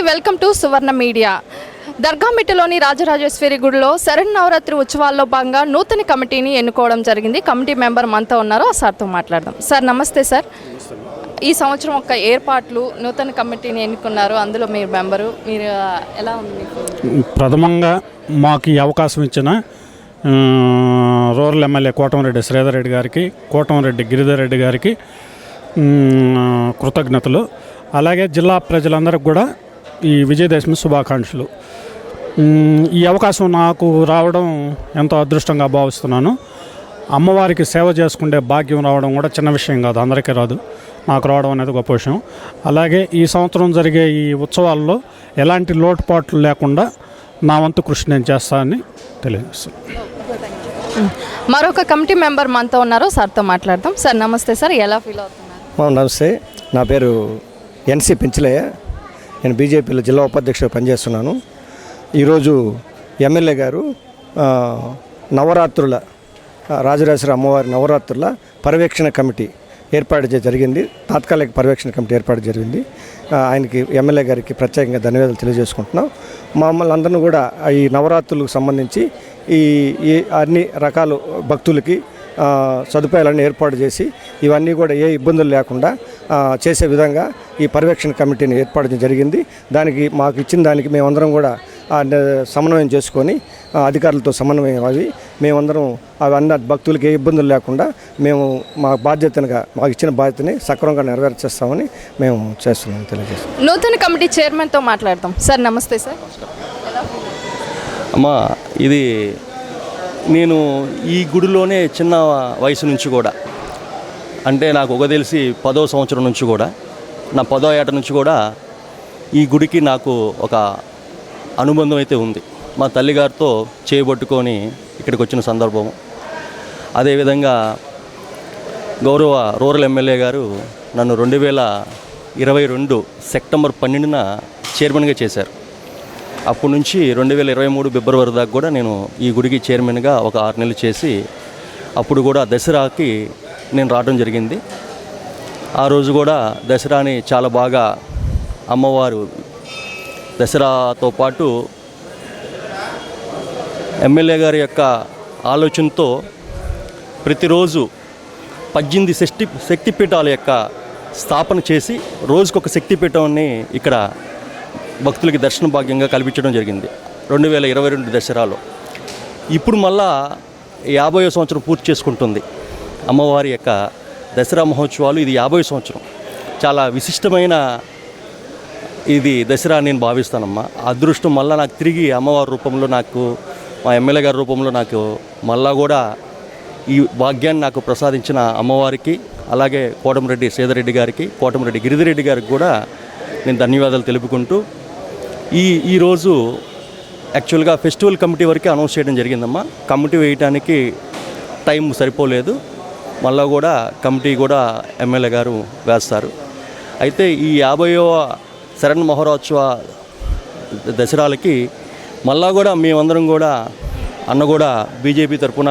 అండి welcome to Suvarna media. దర్గామిట్టలోని రాజరాజేశ్వరి గుడిలో శరణ్ నవరాత్రి ఉత్సవాల్లో భాగంగా నూతన కమిటీని ఎన్నుకోవడం జరిగింది. కమిటీ మెంబర్ మనతో ఉన్నారు ఆ సార్తో మాట్లాడదాం. సార్ నమస్తే సార్. ఈ సంవత్సరం ఒక ఏర్పాట్లు నూతన కమిటీని ఎన్నుకున్నారు. అందులో మీరు మెంబరు. మీరు ఎలా ఉంది ప్రథమంగా మాకు ఈ అవకాశం ఇచ్చిన రూరల్ ఎమ్మెల్యే కోటంరెడ్డి శ్రీధర్ రెడ్డి గారికి కోటంరెడ్డి గిరిధర్ రెడ్డి గారికి కృతజ్ఞతలు. అలాగే జిల్లా ప్రజలందరికీ కూడా ఈ విజయదశమి శుభాకాంక్షలు. ఈ అవకాశం నాకు రావడం ఎంతో అదృష్టంగా భావిస్తున్నాను. అమ్మవారికి సేవ చేసుకుంటే భాగ్యం రావడం కూడా చిన్న విషయం కాదు అందరికీ రాదు. నాకు రావడం అనేది గొప్ప విషయం. అలాగే ఈ సంవత్సరం జరిగే ఈ ఉత్సవాల్లో ఎలాంటి లోటుపాట్లు లేకుండా నా వంతు కృషి నేను చేస్తానని తెలియజేస్తాను మరొక కమిటీ మెంబర్ మనతో ఉన్నారు సార్తో మాట్లాడదాం. సార్ నమస్తే సార్ ఎలా ఫీల్ అవుతున్నారు? నమస్తే నా పేరు ఎన్సి పెంచలయ్య. నేను బీజేపీలో జిల్లా ఉపాధ్యక్షుడు పనిచేస్తున్నాను. ఈరోజు ఎమ్మెల్యే గారు నవరాత్రుల ఆ, రాజరాజేశ్వరి అమ్మవారి నవరాత్రుల పర్యవేక్షణ కమిటీ ఏర్పాటు జరిగింది. తాత్కాలిక పర్యవేక్షణ కమిటీ ఏర్పాటు జరిగింది. ఆయనకి ఎమ్మెల్యే గారికి ప్రత్యేకంగా ధన్యవాదాలు తెలియజేసుకుంటున్నాం. మమ్మల్ని అందరిని కూడా ఈ నవరాత్రులకు సంబంధించి ఈ ఈ అన్ని రకాల భక్తులకి సదుపాయాలన్నీ ఏర్పాటు చేసి ఇవన్నీ కూడా ఏ ఇబ్బందులు లేకుండా చేసే విధంగా ఈ పర్యవేక్షణ కమిటీని ఏర్పాటు జరిగింది. దానికి మాకు ఇచ్చిన దానికి మేమందరం కూడా సమన్వయం చేసుకొని అధికారులతో సమన్వయం అవి మేమందరం అవన్నీ భక్తులకి ఏ ఇబ్బందులు లేకుండా మేము మా బాధ్యతగా మాకు ఇచ్చిన బాధ్యతని సక్రమంగా నెరవేర్చేస్తామని మేము చేస్తున్నాం తెలియజేస్తాం నూతన కమిటీ చైర్మన్తో మాట్లాడదాం. సార్ నమస్తే సార్. అమ్మా ఇది నేను ఈ గుడిలోనే చిన్న వయసు నుంచి కూడా అంటే నాకు ఒక తెలిసి పదో సంవత్సరం నుంచి కూడా నా పదో ఏట నుంచి కూడా ఈ గుడికి నాకు ఒక అనుబంధం అయితే ఉంది. మా తల్లిగారితో చేయబట్టుకొని ఇక్కడికి వచ్చిన సందర్భం. అదేవిధంగా గౌరవ రూరల్ ఎమ్మెల్యే గారు నన్ను రెండు వేల ఇరవై రెండు సెప్టెంబర్ పన్నెండున చైర్మన్గా చేశారు. అప్పటి నుంచి రెండు వేల ఇరవై మూడు ఫిబ్రవరి దాకా కూడా నేను ఈ గుడికి చైర్మన్గా ఒక ఆరు నెలలు చేసి అప్పుడు కూడా దసరాకి నేను రావడం జరిగింది. ఆ రోజు కూడా దసరాని చాలా బాగా అమ్మవారు దసరాతో పాటు ఎమ్మెల్యే గారి యొక్క ఆలోచనతో ప్రతిరోజు పద్దెనిమిది శక్తి శక్తిపీఠాల యొక్క స్థాపన చేసి రోజుకొక శక్తిపీఠాన్ని ఇక్కడ భక్తులకి దర్శన భాగ్యంగా కల్పించడం జరిగింది. రెండు వేల ఇరవై రెండు దసరాలో. ఇప్పుడు మళ్ళా యాభై సంవత్సరం పూర్తి చేసుకుంటుంది. అమ్మవారి యొక్క దసరా మహోత్సవాలు ఇది యాభై సంవత్సరం. చాలా విశిష్టమైన ఇది దసరా నేను భావిస్తానమ్మా. అదృష్టం మళ్ళీ నాకు తిరిగి అమ్మవారి రూపంలో నాకు మా ఎమ్మెల్యే గారి రూపంలో నాకు మళ్ళా కూడా ఈ భాగ్యాన్ని నాకు ప్రసాదించిన అమ్మవారికి అలాగే కోటమిరెడ్డి సేదరెడ్డి గారికి కోటమిరెడ్డి గిరిధిరెడ్డి గారికి కూడా నేను ధన్యవాదాలు తెలుపుకుంటూ ఈ ఈరోజు యాక్చువల్గా ఫెస్టివల్ కమిటీ వరకే అనౌన్స్ చేయడం జరిగిందమ్మా. కమిటీ వేయటానికి టైం సరిపోలేదు. మళ్ళా కూడా కమిటీ కూడా ఎమ్మెల్యే గారు వేస్తారు. అయితే ఈ యాభైవ శరణ్ మహోత్సవ దసరాలకి మళ్ళా కూడా మేమందరం కూడా అన్న కూడా బీజేపీ తరఫున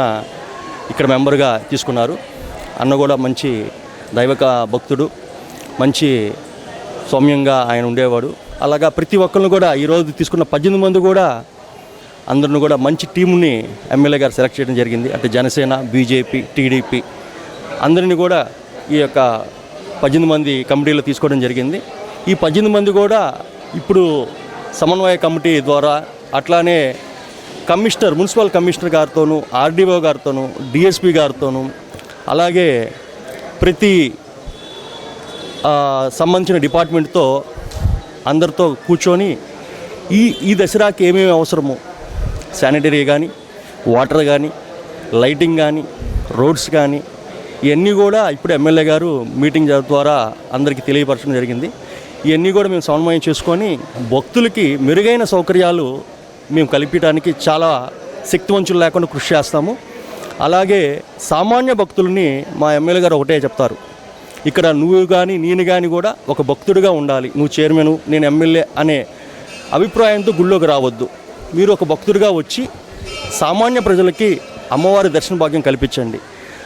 ఇక్కడ మెంబర్గా తీసుకున్నారు. అన్న కూడా మంచి దైవక భక్తుడు మంచి సౌమ్యంగా ఆయన ఉండేవాడు. అలాగా ప్రతి ఒక్కరిని కూడా ఈరోజు తీసుకున్న పద్దెనిమిది మంది కూడా అందరిని కూడా మంచి టీంని ఎమ్మెల్యే గారు సెలెక్ట్ చేయడం జరిగింది. అంటే జనసేన బీజేపీ టీడీపీ అందరిని కూడా ఈ యొక్క పద్దెనిమిది మంది కమిటీలో తీసుకోవడం జరిగింది. ఈ పద్దెనిమిది మంది కూడా ఇప్పుడు సమన్వయ కమిటీ ద్వారా అట్లానే కమిషనర్ మున్సిపల్ కమిషనర్ గారితోనూ ఆర్డీఓ గారితోనూ డిఎస్పీ గారితోనూ అలాగే ప్రతి సంబంధించిన డిపార్ట్మెంట్తో అందరితో కూర్చొని ఈ ఈ దసరాకి ఏమేమి అవసరమో శానిటరీ కానీ వాటర్ కానీ లైటింగ్ కానీ రోడ్స్ కానీ ఇవన్నీ కూడా ఇప్పుడు ఎమ్మెల్యే గారు మీటింగ్ ద్వారా అందరికీ తెలియపరచడం జరిగింది. ఇవన్నీ కూడా మేము సమన్వయం చేసుకొని భక్తులకి మెరుగైన సౌకర్యాలు మేము కల్పించడానికి చాలా శక్తివంచులు లేకుండా కృషి చేస్తాము. అలాగే సామాన్య భక్తులని మా ఎమ్మెల్యే గారు ఒకటే చెప్తారు. ఇక్కడ నువ్వు కానీ నేను కానీ కూడా ఒక భక్తుడిగా ఉండాలి. నువ్వు చైర్మన్ నేను ఎమ్మెల్యే అనే అభిప్రాయంతో గుళ్ళోకి రావద్దు. మీరు ఒక భక్తుడిగా వచ్చి సామాన్య ప్రజలకి అమ్మవారి దర్శన భాగ్యం కల్పించండి.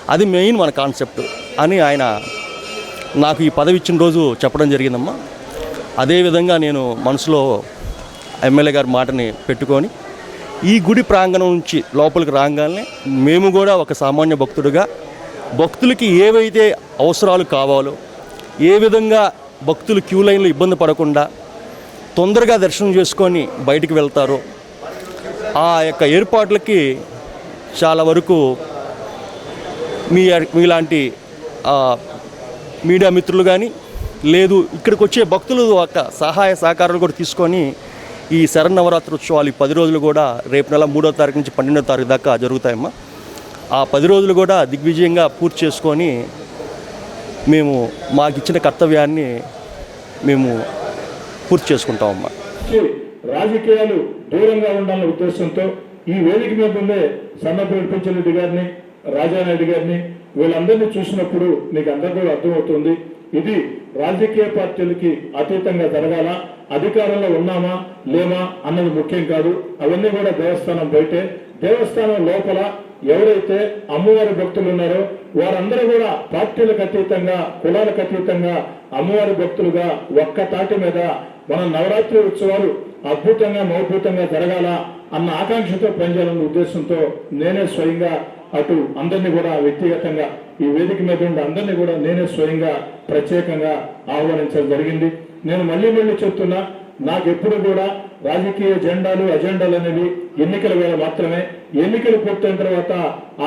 అది మెయిన్ మన కాన్సెప్ట్ అని ఆయన నాకు ఈ పదవి ఇచ్చిన రోజు చెప్పడం జరిగిందమ్మా. అదేవిధంగా నేను మనసులో ఎమ్మెల్యే గారి మాటని పెట్టుకొని ఈ గుడి ప్రాంగణం నుంచి లోపలికి రాగానే మేము కూడా ఒక సామాన్య భక్తుడిగా భక్తులకి ఏవైతే అవసరాలు కావాలో ఏ విధంగా భక్తులు క్యూ లైన్లో ఇబ్బంది పడకుండా తొందరగా దర్శనం చేసుకొని బయటికి వెళ్తారో ఆ యొక్క ఏర్పాట్లకి చాలా వరకు మీ మీలాంటి మీడియా మిత్రులు కానీ లేదు ఇక్కడికి వచ్చే భక్తులు యొక్క సహాయ సహకారాలు కూడా తీసుకొని ఈ శరన్నవరాత్రి ఉత్సవాలు ఈ పది రోజులు కూడా రేపు నెల మూడో తారీఖు నుంచి పన్నెండో తారీఖు దాకా జరుగుతాయమ్మా. ఆ పది రోజులు కూడా దిగ్విజయంగా పూర్తి చేసుకొని మేము మాకు ఇచ్చిన కర్తవ్యాన్ని మేము పూర్తి చేసుకుంటామమ్మా రాజకీయాలు దూరంగా ఉండాలనే ఉద్దేశంతో ఈ వేదిక మీద ఉండే సన్నపేట పెంచరెడ్డి గారిని రాజానాయుడు గారిని వీళ్ళందరినీ చూసినప్పుడు నీకు అందరికీ అర్థమవుతుంది. ఇది రాజకీయ పార్టీలకి అతీతంగా జరగాల? అధికారంలో ఉన్నామా? లేమా? అన్నది ముఖ్యం కాదు. అవన్నీ కూడా దేవస్థానం బయటే. దేవస్థానం లోపల ఎవరైతే అమ్మవారి భక్తులు ఉన్నారో వారందరూ కూడా పార్టీలకు అతీతంగా కులాలకు అతీతంగా అమ్మవారి భక్తులుగా ఒక్క తాటి మీద మన నవరాత్రి ఉత్సవాలు అద్భుతంగా మౌద్భుతంగా జరగాల అన్న ఆకాంక్షతో పనిచేయాలన్న ఉద్దేశంతో నేనే స్వయంగా అటు అందరినీ కూడా వ్యక్తిగతంగా ఈ వేదిక మీద ఉండే అందరినీ కూడా నేనే స్వయంగా ప్రత్యేకంగా ఆహ్వానించడం జరిగింది. నేను మళ్ళీ మళ్ళీ చెప్తున్నా నాకెప్పుడు కూడా రాజకీయ జెండాలు అజెండాలు అనేవి ఎన్నికల వేళ మాత్రమే. ఎన్నికలు పూర్తయిన తర్వాత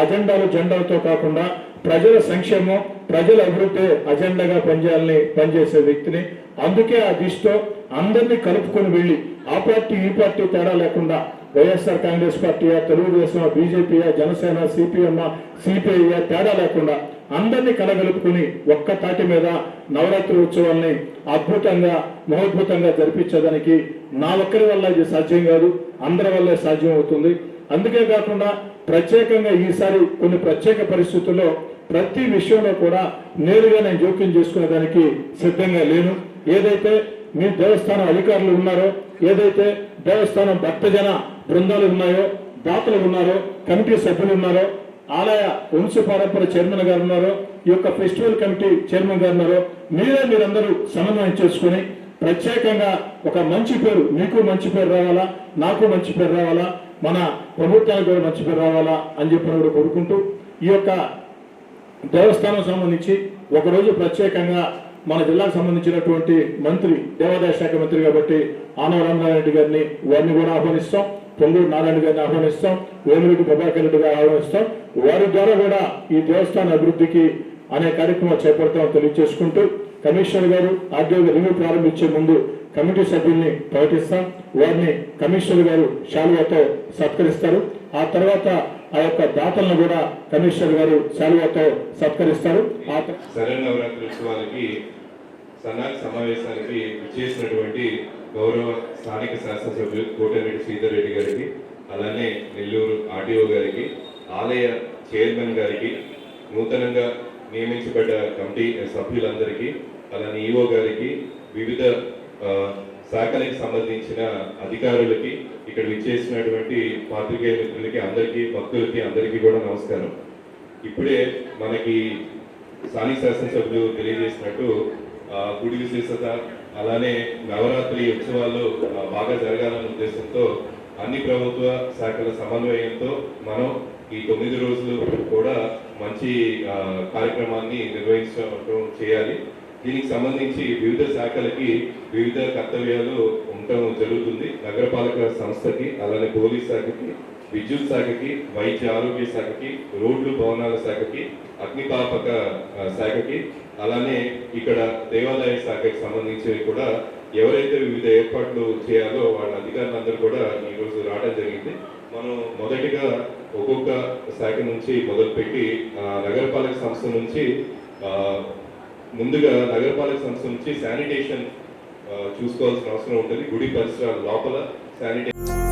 అజెండాలు జెండాలతో కాకుండా ప్రజల సంక్షేమం ప్రజల అభివృద్ధి అజెండాగా పనిచేయాలని పనిచేసే వ్యక్తిని. అందుకే ఆ దిశతో అందరినీ కలుపుకొని వెళ్ళి ఆ పార్టీ ఈ పార్టీ తేడా లేకుండా వైఎస్ఆర్ కాంగ్రెస్ పార్టీయా తెలుగుదేశం బీజేపీయా జనసేన సిపిఎం సిపిఐ తేడా లేకుండా అందరినీ కలగలుపుకుని ఒక్క తాటి మీద నవరాత్రి ఉత్సవాల్ని అద్భుతంగా మహోద్భుతంగా జరిపించేదానికి నా ఒక్కరి వల్ల ఇది సాధ్యం కాదు అందరి వల్లే సాధ్యం అవుతుంది. అందుకే కాకుండా ప్రత్యేకంగా ఈసారి కొన్ని ప్రత్యేక పరిస్థితుల్లో ప్రతి విషయంలో కూడా నేరుగా నేను జోక్యం చేసుకునేదానికి సిద్ధంగా లేను. ఏదైతే మీ దేవస్థానం అధికారులు ఉన్నారో ఏదైతే దేవస్థానం భక్తజన బృందాలు ఉన్నాయో దాతలు ఉన్నారో కమిటీ సభ్యులు ఉన్నారో ఆలయ వంశ పరంపర చైర్మన్ గారు ఉన్నారు. ఈ యొక్క ఫెస్టివల్ కమిటీ చైర్మన్ గారు ఉన్నారు. మీరే మీరందరూ సమన్వయం చేసుకుని ప్రత్యేకంగా ఒక మంచి పేరు మీకు మంచి పేరు రావాలా నాకు మంచి పేరు రావాలా మన ప్రభుత్వానికి కూడా మంచి పేరు రావాలా అని చెప్పిన కూడా కోరుకుంటూ ఈ యొక్క దేవస్థానం సంబంధించి ఒకరోజు ప్రత్యేకంగా మన జిల్లాకు సంబంధించినటువంటి మంత్రి దేవాదాయ శాఖ మంత్రి కాబట్టి ఆనవ రామనారాయణ గారిని వారిని కూడా ఆహ్వానిస్తాం. పొంగూరు నారాయణ గారిని ఆహ్వానిస్తాం. వేలురెడ్డి ప్రభాకర్ రెడ్డి గారిని ఆహ్వానిస్తాం. వారి ద్వారా కూడా ఈ దేవస్థాన అభివృద్ధికి అనే కార్యక్రమం చేపడతామని తెలియజేసుకుంటూ కమిషనర్ గారు ఆర్డీఓ రివ్యూ ప్రారంభించే ముందు కమిటీ సభ్యుల్ని ప్రకటిస్తాం. వారిని కమిషనర్ గారు శాలువాతో సత్కరిస్తారు. ఆ తర్వాత ఆ యొక్క దాతలను కూడా కమిషనర్ గారు శాలువాతో సత్కరిస్తారు. నవరాత్రి ఉత్సవాలకి సన్నాహక సమావేశానికి చేసినటువంటి గౌరవ స్థానిక శాసనసభ్యులు కోటరెడ్డి శ్రీధర్ రెడ్డి గారికి అలానే నెల్లూరు ఆర్డీఓ గారికి ఆలయ చైర్మన్ గారికి నూతనంగా నియమించబడ్డ కమిటీ సభ్యులందరికీ అలానే ఈఓ గారికి వివిధ శాఖలకు సంబంధించిన అధికారులకి ఇక్కడ విచ్చేసినటువంటి పాత్రికేయ మిత్రులకి అందరికీ భక్తులకి అందరికీ కూడా నమస్కారం. ఇప్పుడే మనకి స్థానిక శాసనసభ్యులు తెలియజేసినట్టు గుడి విశేషత అలానే నవరాత్రి ఉత్సవాలు బాగా జరగాలన్న ఉద్దేశంతో అన్ని ప్రభుత్వ శాఖల సమన్వయంతో మనం ఈ తొమ్మిది రోజులు కూడా మంచి కార్యక్రమాన్ని నిర్వహించడం చేయాలి. దీనికి సంబంధించి వివిధ శాఖలకి వివిధ కర్తవ్యాలు ఉండటం జరుగుతుంది. నగరపాలక సంస్థకి అలానే పోలీస్ శాఖకి విద్యుత్ శాఖకి వైద్య ఆరోగ్య శాఖకి రోడ్లు భవనాల శాఖకి అగ్నిపాపక శాఖకి అలానే ఇక్కడ దేవాలయ శాఖకి సంబంధించి కూడా ఎవరైతే వివిధ ఏర్పాట్లు చేయాలో వాళ్ళ అధికారులందరూ కూడా ఈ రోజు రావడం జరిగింది. మనం మొదటిగా ఒక్కొక్క శాఖ నుంచి మొదలుపెట్టి నగరపాలక సంస్థ నుంచి ముందుగా నగరపాలక సంస్థ నుంచి శానిటేషన్ చూసుకోవాల్సిన అవసరం ఉంటుంది. గుడి పరిసరాల లోపల శానిటేషన్